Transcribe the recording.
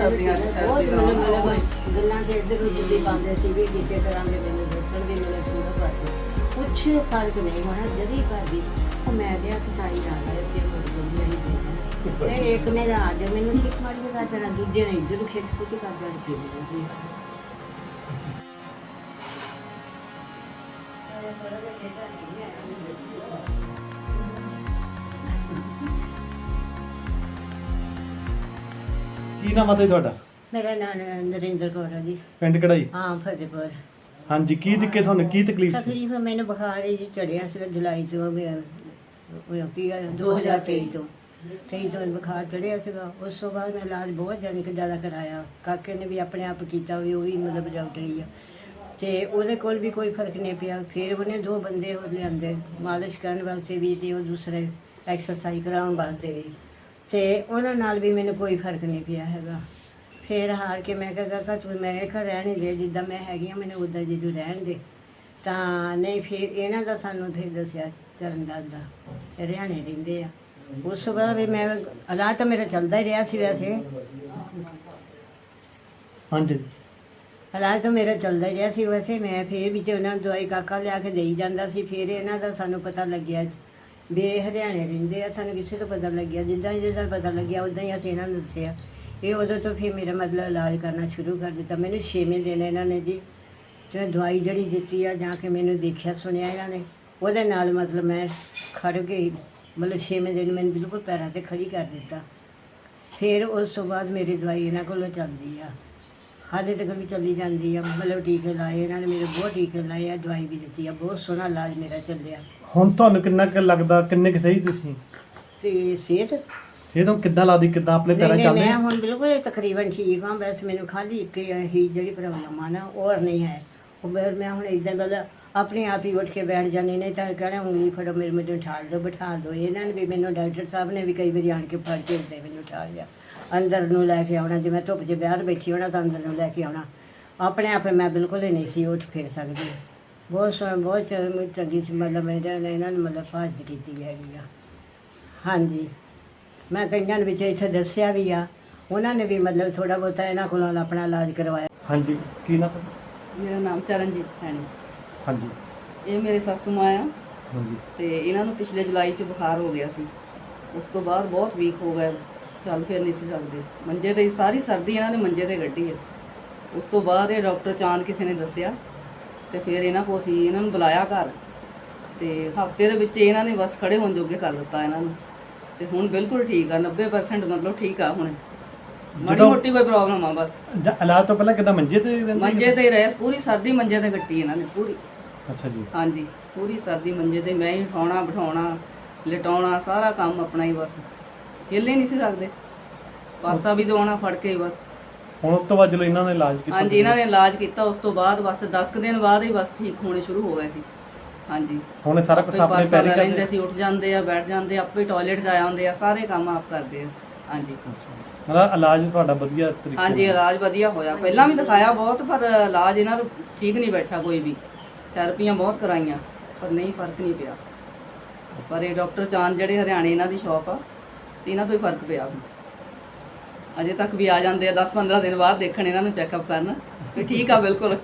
ਚ ਬਹੁਤ therapy ਮੈਨੂੰ ਕਰਾਉਣਾ। ਮਤਲਬ ਗੱਲਾਂ ਤੇ ਇੱਧਰ ਉੱਧਰ ਦੀ ਪਾਉਂਦੇ ਸੀ ਵੀ ਕਿਸੇ ਤਰ੍ਹਾਂ ਦੇ ਮੈਨੂੰ ਦੱਸਣ ਵੀ ਮੈਨੂੰ ਪੂਰਾ ਕਰਦੇ ਕੁਛ ਫ਼ਰਕ ਨਹੀਂ ਹੋਣਾ ਜਦੀ ਕਰਦੀ ਉਹ ਮੈਂ ਕਿਹਾ ਕਸਾਈ ਨਾਲ ਹੈ ਤੇ ਗਈ ਨਹੀਂ ਦੇ ਇੱਕ ਨੇ ਆ ਜਾ ਮੈਨੂੰ ਠੀਕ ਮਾਰੀ ਜਗਾ ਤੇਰਾ ਦੂਜੇ ਨੇ ਇੱਧਰ ਖਿੱਚ ਖੁੱਚ ਕਰ ਜਾਣ ਕੇ ਮੈਨੂੰ ਕੀ ਨਾਮ ਆ ਤੇ ਤੁਹਾਡਾ? ਮੇਰਾ ਨਾਮ ਨਰਿੰਦਰ ਕੌਰ ਹੈ ਜੀ। ਪਿੰਡ ਕਢਾਈ ਹਾਂ ਫਤਿਹਪੁਰ। ਹਾਂਜੀ ਕੀ ਦਿੱਕਤ ਤੁਹਾਨੂੰ? ਕੀ ਤਕਲੀਫ ਸੀ? ਤਕਲੀਫ ਮੈਨੂੰ ਬੁਖਾਰ ਹੀ ਜੀ ਚੜਿਆ ਸੀ ਜੁਲਾਈ ਤੋਂ ਉਹ ਕੀ ਆ 2023 ਤੋਂ 23 ਤੋਂ ਬੁਖਾਰ ਚੜਿਆ ਸੀਗਾ। ਉਸ ਤੋਂ ਬਾਅਦ ਮੈਂ ਇਲਾਜ ਬਹੁਤ ਜਾਣੀ ਕਿ ਜ਼ਿਆਦਾ ਕਰਾਇਆ। ਕਾਕੇ ਨੇ ਵੀ ਆਪਣੇ ਆਪ ਕੀਤਾ ਵੀ ਉਹ ਵੀ ਮਤਲਬ ਡਾਕਟਰੀ ਆ। ਤੇ ਉਹਦੇ ਕੋਲ ਵੀ ਕੋਈ ਫ਼ਰਕ ਨਹੀਂ ਪਿਆ। ਫਿਰ ਉਹਨੇ ਦੋ ਬੰਦੇ ਉਹ ਲਿਆਂਦੇ। ਮਾਲਿਸ਼ ਕਰਨ ਵਾਸਤੇ ਵੀ ਤੇ ਉਹ ਦੂਸਰੇ ਐਕਸਰਸਾਈਜ਼ ਕਰਾਉਣ ਵਾਸਤੇ ਵੀ। ਤੇ ਉਹਨਾਂ ਨਾਲ ਵੀ ਮੈਨੂੰ ਕੋਈ ਫ਼ਰਕ ਨਹੀਂ ਪਿਆ ਹੈਗਾ। ਫਿਰ ਹਾਰ ਕੇ ਮੈਂ ਕਿਹਾ ਕਾਕਾ ਤੂੰ ਮੈਂ ਇਹ ਘਰ ਰਹਿਣ ਨਹੀਂ ਦੇ ਜਿੱਦਾਂ ਮੈਂ ਹੈਗੀ ਆ ਮੈਨੂੰ ਉਦਾਂ ਜੀ ਤੂੰ ਰਹਿਣ ਦੇ। ਤਾਂ ਨਹੀਂ ਫਿਰ ਇਹਨਾਂ ਦਾ ਸਾਨੂੰ ਫਿਰ ਦੱਸਿਆ ਚਰਨਦਾਸ ਦਾ ਹਰਿਆਣੇ ਰਹਿੰਦੇ ਆ। ਉਸ ਬਾਅਦ ਵੀ ਮੈਂ ਇਲਾਜ ਤਾਂ ਮੇਰਾ ਚੱਲਦਾ ਹੀ ਰਿਹਾ ਸੀ ਵੈਸੇ। ਹਾਂਜੀ। ਇਲਾਜ ਤਾਂ ਮੇਰਾ ਚੱਲਦਾ ਹੀ ਰਿਹਾ ਸੀ ਵੈਸੇ। ਮੈਂ ਫਿਰ ਵਿੱਚ ਉਹਨਾਂ ਨੂੰ ਦਵਾਈ ਕਾਕਾ ਲਿਆ ਕੇ ਦੇਈ ਜਾਂਦਾ ਸੀ। ਫਿਰ ਇਹਨਾਂ ਦਾ ਸਾਨੂੰ ਪਤਾ ਲੱਗਿਆ ਵੀ ਇਹ ਹਰਿਆਣੇ ਰਹਿੰਦੇ ਆ, ਸਾਨੂੰ ਕਿਸੇ ਤੋਂ ਪਤਾ ਲੱਗਿਆ, ਜਿੱਦਾਂ ਹੀ ਜਿੱਦਾਂ ਪਤਾ ਲੱਗਿਆ, ਉਦਾਂ ਹੀ ਅਸੀਂ ਇਹਨਾਂ ਨੂੰ ਦੱਸਿਆ। ਇਹ ਉਦੋਂ ਤੋਂ ਫਿਰ ਮੇਰਾ ਮਤਲਬ ਇਲਾਜ ਕਰਨਾ ਸ਼ੁਰੂ ਕਰ ਦਿੱਤਾ। ਮੈਨੂੰ ਛੇਵੇਂ ਦਿਨ ਇਹਨਾਂ ਨੇ ਜੀ ਤੇ ਦਵਾਈ ਜਿਹੜੀ ਦਿੱਤੀ ਆ, ਜਾਂ ਕੇ ਮੈਨੂੰ ਦੇਖਿਆ, ਸੁਣਿਆ ਇਹਨਾਂ ਨੇ, ਉਹਦੇ ਨਾਲ ਮਤਲਬ ਮੈਂ ਖੜ ਗਈ। ਮਤਲਬ ਛੇਵੇਂ ਦਿਨ ਮੈਨੂੰ ਬਿਲਕੁਲ ਪੈਰਾਂ ਤੇ ਖੜੀ ਕਰ ਦਿੱਤਾ। ਫਿਰ ਉਸ ਤੋਂ ਬਾਅਦ ਮੇਰੀ ਦਵਾਈ ਇਹਨਾਂ ਕੋਲੋਂ ਚੱਲਦੀ ਆ। ਹਾਲੇ ਤੱਕ ਵੀ ਚੱਲੀ ਜਾਂਦੀ ਆ। ਮਤਲਬ ਟੀਕੇ ਲਾਏ ਇਹਨਾਂ ਨੇ, ਮੇਰੇ ਬਹੁਤ ਟੀਕੇ ਲਾਏ ਆ, ਦਵਾਈ ਵੀ ਦਿੱਤੀ ਆ। ਬਹੁਤ ਸੋਹਣਾ ਇਲਾਜ ਮੇਰਾ ਚੱਲਿਆ। ਹੁਣ ਤੁਹਾਨੂੰ ਕਿੰਨਾ ਕੁ ਲੱਗਦਾ ਕਿੰਨੇ ਕੁ ਸਹੀ ਤੁਸੀਂ? ਤੇ ਸਿਹਤ? ਸਿਹਤ ਕਿੱਦਾਂ ਲੱਗਦੀ ਕਿੱਦਾਂ ਆਪਣੇ ਪੈਰਾਂ ਨਹੀਂ, ਚੱਲਦੇ ਮੈਂ ਹੁਣ ਬਿਲਕੁਲ ਤਕਰੀਬਨ ਠੀਕ ਹਾਂ ਬਸ ਮੈਨੂੰ ਖਾਲੀ ਇੱਕ ਹੀ ਜਿਹੜੀ ਪ੍ਰੋਬਲਮ ਆ ਨਾ ਹੋਰ ਨਹੀਂ ਹੈ। ਉਹ ਫਿਰ ਮੈਂ ਹੁਣ ਇਦਾਂ ਗੱਲ ਆਪਣੇ ਆਪ ਹੀ ਉੱਠ ਕੇ ਬੈਠ ਜਾਂਦੀ ਨਹੀਂ ਤਾਂ ਕਹਿਣਾ ਉਂਗਲੀ ਫੜੋ ਮੇਰੇ ਮੈਨੂੰ ਉਠਾ ਦਿਓ ਬਿਠਾ ਦਿਓ। ਇਹਨਾਂ ਨੇ ਵੀ ਮੈਨੂੰ ਡਾਕਟਰ ਸਾਹਿਬ ਨੇ ਵੀ ਕਈ ਵਾਰੀ ਆਣ ਕੇ ਫੜ ਕੇ ਉੱਤੇ ਮੈਨੂੰ ਉਠਾ ਲਿਆ। ਅੰਦਰ ਨੂੰ ਲੈ ਕੇ ਆਉਣਾ ਜਿਵੇਂ ਧੁੱਪ 'ਚ ਬਾਹਰ ਬੈਠੀ ਹੋਣਾ ਤਾਂ ਅੰਦਰ ਨੂੰ ਲੈ ਕੇ ਆਉਣਾ। ਆਪਣੇ ਆਪ ਮੈਂ ਬਿਲਕੁਲ ਹੀ ਨਹੀਂ ਸੀ ਉੱਠ ਫਿਰ ਸਕਦੀ। ਬਹੁਤ ਸੋਹਣਾ ਬਹੁਤ ਚ- ਚੰਗੀ ਸੀ ਮਤਲਬ ਇਹਨਾਂ ਨੇ ਇਹਨਾਂ ਨੇ ਮਤਲਬ ਫਾਜ਼ਤ ਕੀਤੀ ਹੈਗੀ ਆ। ਹਾਂਜੀ। ਮੈਂ ਕਈਆਂ ਨੂੰ ਵਿੱਚ ਇੱਥੇ ਦੱਸਿਆ ਵੀ ਆ ਉਹਨਾਂ ਨੇ ਵੀ ਮਤਲਬ ਥੋੜਾ ਬਹੁਤਾ ਇਹਨਾਂ ਕੋਲੋਂ ਆਪਣਾ ਇਲਾਜ ਕਰਵਾਇਆ। ਹਾਂਜੀ ਕੀ ਨਾਮ ਤੁਹਾਡਾ? ਮੇਰਾ ਨਾਮ ਚਰਨਜੀਤ ਸੈਣੀ। ਹਾਂਜੀ। ਇਹ ਮੇਰੇ ਸਾਸੂ ਮਾਂ ਆ। ਹਾਂਜੀ। ਤੇ ਇਹਨਾਂ ਨੂੰ ਪਿਛਲੇ ਜੁਲਾਈ ਚ ਬੁਖਾਰ ਹੋ ਗਿਆ ਸੀ। ਉਸ ਤੋਂ ਬਾਅਦ ਬਹੁਤ ਵੀਕ ਹੋ ਗਏ ਚੱਲ ਫਿਰ ਨਹੀਂ ਸੀ ਸਕਦੇ। ਮੰਜੇ ਤੇ ਹੀ ਸਾਰੀ ਸਰਦੀ ਇਹਨਾਂ ਨੇ ਮੰਜੇ ਤੇ ਕੱਢੀ ਹੈ ਉਸ ਤੋਂ ਬਾਅਦ ਇਹ ਡਾਕਟਰ ਚਾਂਦ ਕਿਸੇ ਨੇ ਦੱਸਿਆ ਤੇ ਫਿਰ ਇਹਨਾਂ ਕੋ ਅਸੀਂ ਇਹਨਾਂ ਨੂੰ ਬੁਲਾਇਆ ਘਰ ਤੇ ਹਫ਼ਤੇ ਦੇ ਵਿੱਚ ਇਹਨਾਂ ਨੇ ਬਸ ਖੜੇ ਹੋਣ ਜੋਗੇ ਕਰ ਦਿੱਤਾ ਇਹਨਾਂ ਨੂੰ। ਤੇ ਹੁਣ ਬਿਲਕੁਲ ਠੀਕ ਆ 90% ਮਤਲਬ ਠੀਕ ਆ ਹੁਣ। ਮਾੜੀ ਮੋਟੀ ਕੋਈ ਪ੍ਰੋਬਲਮ ਆ ਬਸ। ਇਲਾਜ ਤੋਂ ਪਹਿਲਾਂ ਕਿੱਦਾਂ ਮੰਜੇ ਤੇ ਰਹਿੰਦੇ ਮੰਜੇ ਤੇ ਹੀ ਰਹੇ ਪੂਰੀ ਸਰਦੀ ਮੰਜੇ ਤੇ ਕੱਟੀ ਇਹਨਾਂ ਨੇ ਪੂਰੀ। ਅੱਛਾ ਜੀ। ਹਾਂਜੀ ਪੂਰੀ ਸਰਦੀ ਮੰਜੇ ਤੇ ਮੈਂ ਹੀ ਉਠਾਉਣਾ ਬਿਠਾਉਣਾ ਲਿਟਾਉਣਾ ਸਾਰਾ ਕੰਮ ਆਪਣਾ ਹੀ ਬਸ। ਹਿੱਲੇ ਨਹੀਂ ਸੀ ਸਕਦੇ ਪਾਸਾ ਵੀ ਦਵਾਉਣਾ ਫੜ ਕੇ ਬਸ। ਹੁਣ ਉਸ ਤੋਂ ਬਾਅਦ ਜਦੋਂ ਇਹਨਾਂ ਨੇ ਇਲਾਜ ਕੀਤਾ ਹਾਂਜੀ ਇਹਨਾਂ ਨੇ ਇਲਾਜ ਕੀਤਾ ਉਸ ਤੋਂ ਬਾਅਦ ਬਸ 10 ਕੁ ਦਿਨ ਬਾਅਦ ਹੀ ਬਸ ਠੀਕ ਹੋਣੇ ਸ਼ੁਰੂ ਹੋ ਗਏ ਸੀ। ਹਾਂਜੀ। ਹੁਣ ਇਹ ਸਾਰਾ ਕੁਝ ਆਪੇ ਆਪਣੇ ਪੈਰੀ ਕਰਦੇ ਲੈਂਦੇ ਸੀ ਉੱਠ ਜਾਂਦੇ ਆ ਬੈਠ ਜਾਂਦੇ ਆ, ਆਪੇ ਟਾਇਲਟ ਜਾ ਆਉਂਦੇ ਆ ਸਾਰੇ ਕੰਮ ਆਪ ਕਰਦੇ ਆ। ਹਾਂਜੀ। ਮਤਲਬ ਇਲਾਜ ਤੁਹਾਡਾ ਵਧੀਆ ਤਰੀਕੇ ਹਾਂਜੀ ਇਲਾਜ ਵਧੀਆ ਹੋਇਆ। ਪਹਿਲਾਂ ਵੀ ਦਿਖਾਇਆ ਬਹੁਤ ਪਰ ਇਲਾਜ ਇਹਨਾਂ ਨੂੰ ਠੀਕ ਨਹੀਂ ਬੈਠਾ ਕੋਈ ਵੀ। ਥੈਰੇਪੀਆਂ ਬਹੁਤ ਕਰਾਈਆਂ ਪਰ ਨਹੀਂ ਫ਼ਰਕ ਨਹੀਂ ਪਿਆ। ਪਰ ਇਹ ਡਾਕਟਰ ਚਾਂਦ ਜਿਹੜੇ ਹਰਿਆਣੇ ਇਹਨਾਂ ਦੀ ਸ਼ਾਪ ਆ ਤੇ ਇਹਨਾਂ ਤੋਂ ਹੀ ਫ਼ਰਕ ਪਿਆ ਅਜੇ ਤੱਕ ਵੀ ਆ ਜਾਂਦੇ ਆ 10-15 ਦਿਨ ਬਾਅਦ ਦੇਖਣ ਇਹਨਾਂ ਨੂੰ ਚੈੱਕਅਪ ਕਰਨ। ਵੀ ਠੀਕ ਆ, ਬਿਲਕੁਲ।